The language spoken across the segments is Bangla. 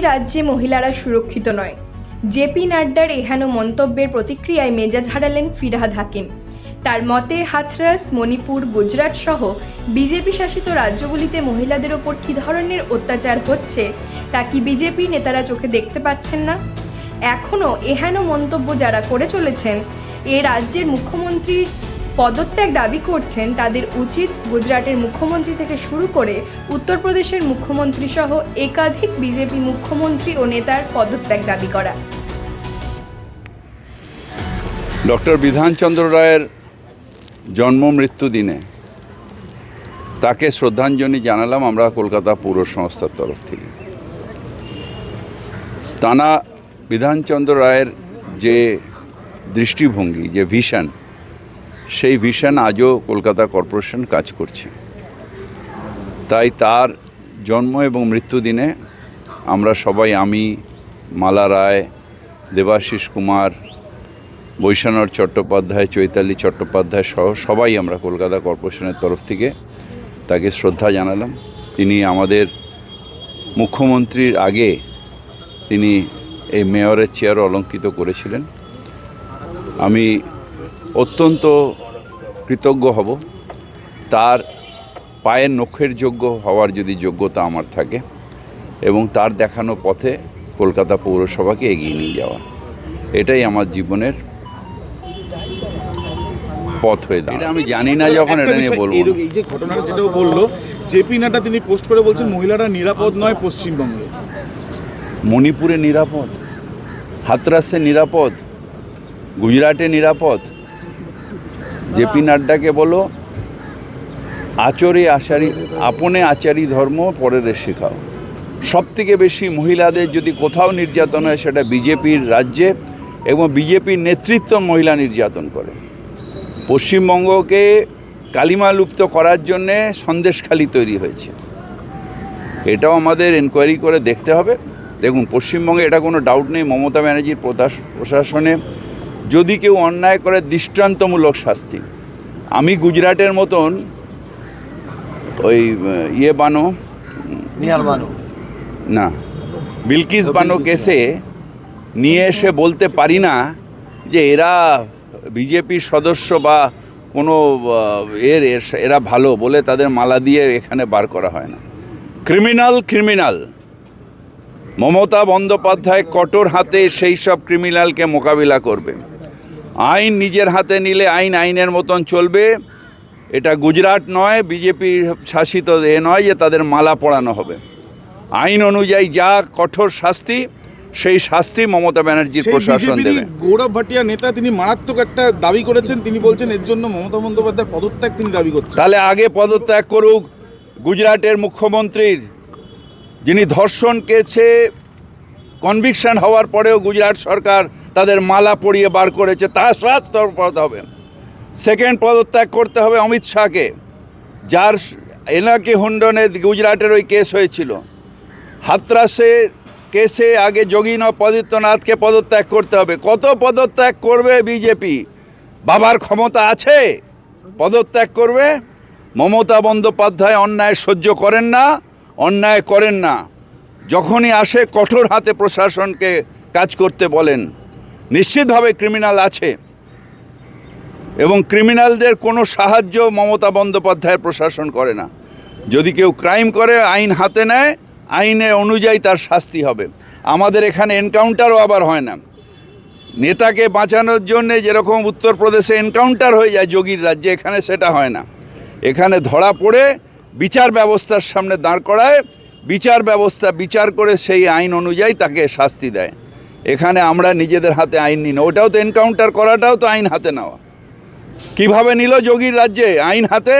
রাজ্যে মহিলারা সুরক্ষিত নয়। জেপি নাড্ডার এহেন মন্তব্যের প্রতিক্রিয়ায় মেজাজ হারালেন ফিরহাদ হাকিম। তার মতে, হাথরাস, মণিপুর, গুজরাট সহ বিজেপি শাসিত রাজ্যগুলিতে মহিলাদের ওপর কী ধরনের অত্যাচার হচ্ছে, তা কি বিজেপি নেতারা চোখে দেখতে পাচ্ছেন না? এখনও এহেন মন্তব্য যারা করে চলেছেন, এ রাজ্যের মুখ্যমন্ত্রীর পদত্যাগ দাবি করছেন তাদের উচিত গুজরাটের মুখ্যমন্ত্রী থেকে শুরু করে উত্তরপ্রদেশের মুখ্যমন্ত্রী সহ একাধিক বিজেপি মুখ্যমন্ত্রী ও নেতার পদত্যাগ দাবি করা। ডক্টর বিধানচন্দ্র রায়ের জন্ম মৃত্যু দিনে তাকে শ্রদ্ধাঞ্জলি জানালাম আমরা কলকাতা পৌর সংস্থার তরফ থেকে। টানা বিধানচন্দ্র রায়ের যে দৃষ্টিভঙ্গি, যে ভিশন সেই ভিশন আজও কলকাতা কর্পোরেশন কাজ করছে। তাই তার জন্ম এবং মৃত্যু দিনে আমরা সবাই, আমি, মালা রায়, দেবাশিস কুমার, বৈশানর চট্টোপাধ্যায়, চৈতালি চট্টোপাধ্যায় সহ সবাই আমরা কলকাতা কর্পোরেশনের তরফ থেকে তাকে শ্রদ্ধা জানালাম। তিনি আমাদের মুখ্যমন্ত্রীর আগে তিনি এই মেয়রের চেয়ার অলঙ্কিত করেছিলেন। আমি অত্যন্ত কৃতজ্ঞ হব। তার পায়ের নখের যোগ্য হওয়ার যদি যোগ্যতা আমার থাকে এবং তার দেখানো পথে কলকাতা পৌরসভাকে এগিয়ে নিয়ে যাওয়া। এটাই আমার জীবনের পথ হয়ে দাঁড়ায় এটা আমি জানি না যখন এটা নিয়ে বলব। এই যে ঘটনাটা যেটাও বলল জেপি নাড্ডা তিনি পোস্ট করে বলছেন মহিলারা নিরাপদ নয় পশ্চিমবঙ্গে। মণিপুরে নিরাপদ হাতরাসে নিরাপদ গুজরাটে নিরাপদ জেপি নাড্ডাকে বলো, আচরে আচারি, আপনে আচারি ধর্ম পরের শেখাও। সব থেকে বেশি মহিলাদের যদি কোথাও নির্যাতন হয়, সেটা বিজেপির রাজ্যে এবং বিজেপির নেতৃত্ব মহিলা নির্যাতন করে। পশ্চিমবঙ্গকে কালিমা লুপ্ত করার জন্যে সন্দেশখালি তৈরি হয়েছে। এটাও আমাদের এনকোয়ারি করে দেখতে হবে। দেখুন, পশ্চিমবঙ্গে এটা কোনো ডাউট নেই। মমতা ব্যানার্জির প্রশাসনে যদি কেউ অন্যায় করে দৃষ্টান্তমূলক শাস্তি। আমি গুজরাটের মতন ওই ইয়ে বানো বানো। না বিলকিস বানো কেসে নিয়ে এসে বলতে পারি না যে এরা বিজেপির সদস্য বা কোনো এর এর- ভালো বলে তাদের মালা দিয়ে এখানে বার করা হয় না। Criminal criminal. মমতা বন্দ্যোপাধ্যায় কঠোর হাতে সেই সব ক্রিমিনালকে মোকাবিলা করবে। আইন নিজের হাতে নিলে আইন আইনের মতন চলবে। এটা গুজরাট নয় বিজেপির শাসিত এ নয় যে তাদের মালা পড়ানো হবে। আইন অনুযায়ী যা কঠোর শাস্তি সেই শাস্তি মমতা ব্যানার্জির প্রশাসন দেবে। গৌরব ভাটিয়া নেতা তিনি মারাত্মক একটা দাবি করেছেন। তিনি বলছেন এর জন্য মমতা বন্দ্যোপাধ্যায় পদত্যাগ তিনি দাবি করছেন। তাহলে আগে পদত্যাগ করুক গুজরাটের মুখ্যমন্ত্রীর যিনি ধর্ষণ কেছে কনভিকশন হওয়ার পরেও গুজরাট সরকার তাদের মালা পরিয়ে বার করেছে তার শাস্তি পদ হবে। সেকেন্ড পদত্যাগ করতে হবে অমিত শাহকে, যার এনাকে হুন্ডনে গুজরাটের ওই কেস হয়েছিল। হাতরাসের কেসে আগে যোগীনাথ পদত্যাগ করতে হবে। কত পদত্যাগ করবে বিজেপি? বাবার ক্ষমতা আছে? পদত্যাগ করবে? মমতা বন্দ্যোপাধ্যায় অন্যায় সহ্য করেন না, অন্যায় করেন না। যখনই আসে কঠোর হাতে প্রশাসনকে কাজ করতে বলেন। নিশ্চিতভাবে ক্রিমিনাল আছে। এবং ক্রিমিনালদের কোনো সাহায্য মমতা বন্দ্যোপাধ্যায়ের প্রশাসন করে না। যদি কেউ ক্রাইম করে, আইন হাতে নেয় আইনের অনুযায়ী তার শাস্তি হবে। আমাদের এখানে এনকাউন্টারও আবার হয় না। নেতাকে বাঁচানোর জন্যে যেরকম উত্তরপ্রদেশে এনকাউন্টার হয়ে যায় যোগীর রাজ্যে, এখানে সেটা হয় না। এখানে ধরা পড়ে, বিচার ব্যবস্থার সামনে দাঁড় করায়, বিচার ব্যবস্থা বিচার করে সেই আইন অনুযায়ী তাকে শাস্তি দেয়। এখানে আমরা নিজেদের হাতে আইন নিই না। ওটাও তো এনকাউন্টার করাটাও তো আইন হাতে নেওয়া। কীভাবে নিল যোগীর রাজ্যে? আইন হাতে?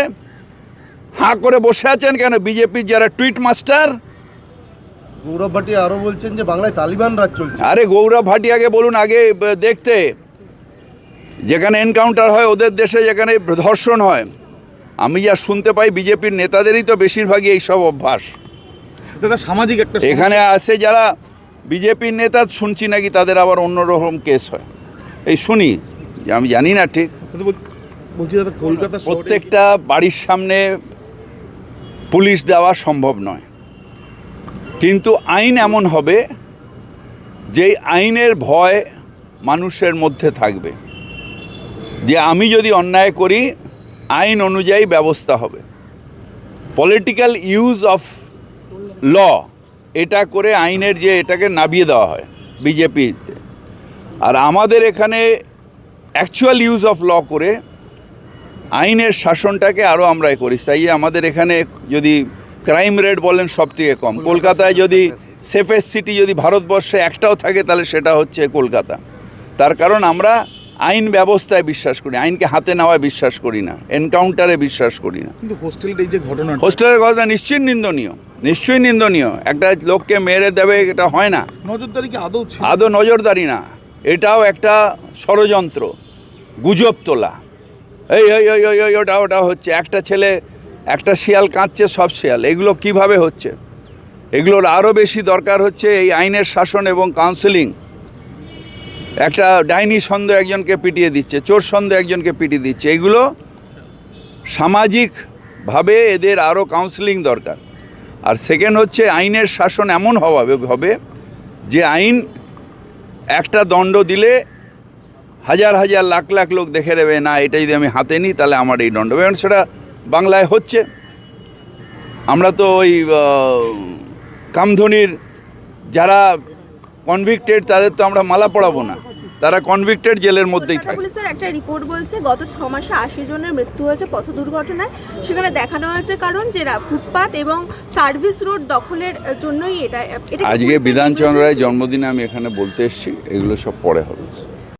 হাঁ করে বসে আছেন কেন? বিজেপির যারা টুইট মাস্টার গৌরব ভাটিয়া আরও বলছেন যে বাংলায় তালিবান রাজ চলছে। আরে গৌরব ভাটিয়াকে বলুন আগে দেখতে। যেখানে এনকাউন্টার হয় ওদের দেশে যেখানে ধর্ষণ হয়। আমি যা শুনতে পাই বিজেপির নেতাদেরই তো বেশিরভাগই এইসব অভ্যাস। দাদা সামাজিক একটা এখানে আসে যারা বিজেপির নেতা শুনছি নাকি তাদের আবার অন্যরকম কেস হয়? এই শুনি যে আমি জানি না ঠিক। প্রত্যেকটা বাড়ির সামনে পুলিশ দেওয়া সম্ভব নয়। কিন্তু আইন এমন হবে যেই আইনের ভয় মানুষের মধ্যে থাকবে। যে আমি যদি অন্যায় করি আইন অনুযায়ী ব্যবস্থা হবে। পলিটিক্যাল ইউজ অফ ল এটা করে আইনের যে এটাকে নাবিয়ে দেওয়া হয় বিজেপিতে আর আমাদের এখানে অ্যাকচুয়াল ইউজ অফ ল করে আইনের শাসনটাকে আরও আমরা করি। তাই আমাদের এখানে যদি ক্রাইম রেট বলেন সব থেকে কম। কলকাতায় যদি সেফেস্ট সিটি যদি ভারতবর্ষে একটাও থাকে তাহলে সেটা হচ্ছে কলকাতা। তার কারণ আমরা আইন ব্যবস্থায় বিশ্বাস করি আইনকে হাতে নেওয়ায় বিশ্বাস করি না এনকাউন্টারে বিশ্বাস করি না। কিন্তু হোস্টেলের এই যে ঘটনা হোস্টেলের ঘটনা নিশ্চয়ই নিন্দনীয় নিশ্চয়ই নিন্দনীয়। একটা লোককে মেরে দেবে এটা হয় না। নজরদারি কি আদৌ আদৌ নজরদারি না। এটাও একটা ষড়যন্ত্র গুজব তোলা। এই এই ওই ওই ওই ওটা ওটা হচ্ছে। একটা ছেলে একটা শিয়াল কাঁদছে সব শিয়াল। এগুলো কীভাবে হচ্ছে? এগুলোর আরও বেশি দরকার হচ্ছে এই আইনের শাসন এবং কাউন্সেলিং একটা ডাইনি সন্দেহ একজনকে পিটিয়ে দিচ্ছে, চোর সন্দেহ একজনকে পিটিয়ে দিচ্ছে। এগুলো সামাজিকভাবে এদের আরও কাউন্সেলিং দরকার। আর সেকেন্ড হচ্ছে আইনের শাসন এমন হওয়া হবে যে আইন একটা দণ্ড দিলে হাজার হাজার লাখ লাখ লোক দেখে নেবে, না, এটা যদি আমি হাতে নিই, তাহলে আমার এই দণ্ড। এবং সেটা বাংলায় হচ্ছে। আমরা তো ওই কামধনির যারা কনভিক্টেড তাদের তো আমরা মালা পড়াবো না। তারা কনভিক্টেড জেলের মধ্যেই থাকে। পুলিশের একটা রিপোর্ট বলছে গত ছ মাসে আশি জনের মৃত্যু হয়েছে পথ দুর্ঘটনায়। সেখানে দেখানো হয়েছে কারণ যে ফুটপাথ ফুটপাত এবং সার্ভিস রোড দখলের জন্যই এটা এটা আজকে বিধানচন্দ্র রায় জন্মদিনে আমি এখানে বলতে এসেছি এগুলো সব পরে হবে।